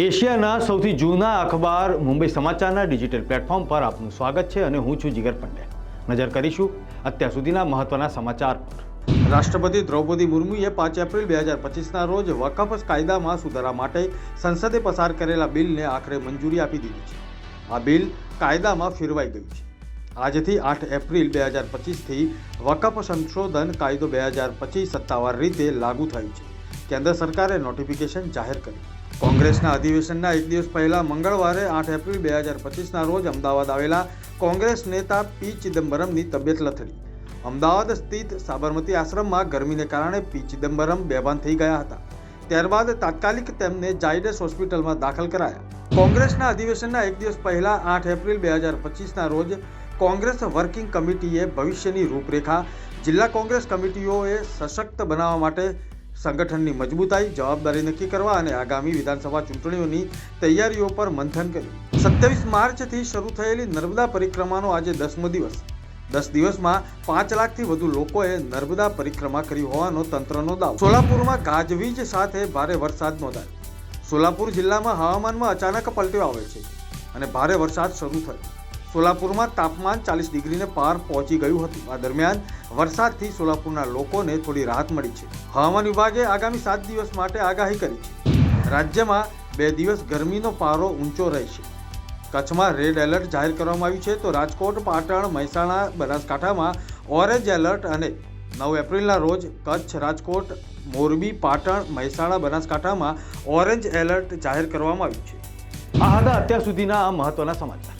એશિયાના સૌથી જૂના અખબાર મુંબઈ સમાચારના ડિજિટલ પ્લેટફોર્મ પર આપનું સ્વાગત છે અને હું છું જીગર પંડે નજર કરીશું અત્યાર સુધીના મહત્વના સમાચાર પર. રાષ્ટ્રપતિ દ્રૌપદી મુર્મુએ પાંચ એપ્રિલ બે હજાર પચીસના રોજ વકફ કાયદામાં સુધારા માટે સંસદે પસાર કરેલા બિલને આખરે મંજૂરી આપી દીધી છે. આ બિલ કાયદામાં ફેરવાઈ ગયું છે. આજથી આઠ એપ્રિલ બે હજાર પચીસથી વકફ સંશોધન કાયદો બે હજાર પચીસ સત્તાવાર રીતે લાગુ થયું છે. કેન્દ્ર સરકારે નોટિફિકેશન જાહેર કર્યું. કોંગ્રેસના અધિવેશનના એક દિવસ પહેલા મંગળવારે આઠ એપ્રિલ બે હજાર પચીસના રોજ અમદાવાદ આવેલા કોંગ્રેસ નેતા પી ચિદમ્બરમની તબિયત લથડી. અમદાવાદ સ્થિત સાબરમતી આશ્રમમાં ગરમીને કારણે પી ચિદમ્બરમ બેભાન થઈ ગયા હતા. ત્યારબાદ તાત્કાલિક તેમને જાયડસ હોસ્પિટલમાં દાખલ કરાયા. કોંગ્રેસના અધિવેશનના એક દિવસ પહેલા આઠ એપ્રિલ બે હજાર પચીસના રોજ કોંગ્રેસ વર્કિંગ કમિટીએ ભવિષ્યની રૂપરેખા જિલ્લા કોંગ્રેસ કમિટીઓએ સશક્ત બનાવવા માટે સંગઠનની મજબૂતાઈ, જવાબદારી નક્કી કરવા અને આગામી વિધાનસભા ચૂંટણીઓની તૈયારીઓ પર મંથન કર્યું. સત્યાવીસ માર્ચથી શરૂ થયેલી નર્મદા પરિક્રમાનો આજે દસમો દિવસ. દસ દિવસમાં પાંચ લાખથી વધુ લોકોએ નર્મદા પરિક્રમા કરી હોવાનો તંત્રનો દાવો. સોલાપુરમાં ગાજવીજ સાથે ભારે વરસાદ નોંધાયો. સોલાપુર જિલ્લામાં હવામાનમાં અચાનક પલટો આવે છે અને ભારે વરસાદ શરૂ થયો. સોલાપુરમાં તાપમાન ચાલીસ ડિગ્રીને પાર પહોંચી ગયું હતું. આ દરમિયાન વરસાદથી સોલાપુરના લોકોને થોડી રાહત મળી છે. હવામાન વિભાગે આગામી સાત દિવસ માટે આગાહી કરી છે. રાજ્યમાં બે દિવસ ગરમીનો પારો ઊંચો રહેશે. કચ્છમાં રેડ એલર્ટ જાહેર કરવામાં આવ્યું છે. તો રાજકોટ, પાટણ, મહેસાણા, બનાસકાંઠામાં ઓરેન્જ એલર્ટ અને નવ એપ્રિલના રોજ કચ્છ, રાજકોટ, મોરબી, પાટણ, મહેસાણા, બનાસકાંઠામાં ઓરેન્જ એલર્ટ જાહેર કરવામાં આવ્યું છે. આ હતા અત્યાર સુધીના આ મહત્વના સમાચાર.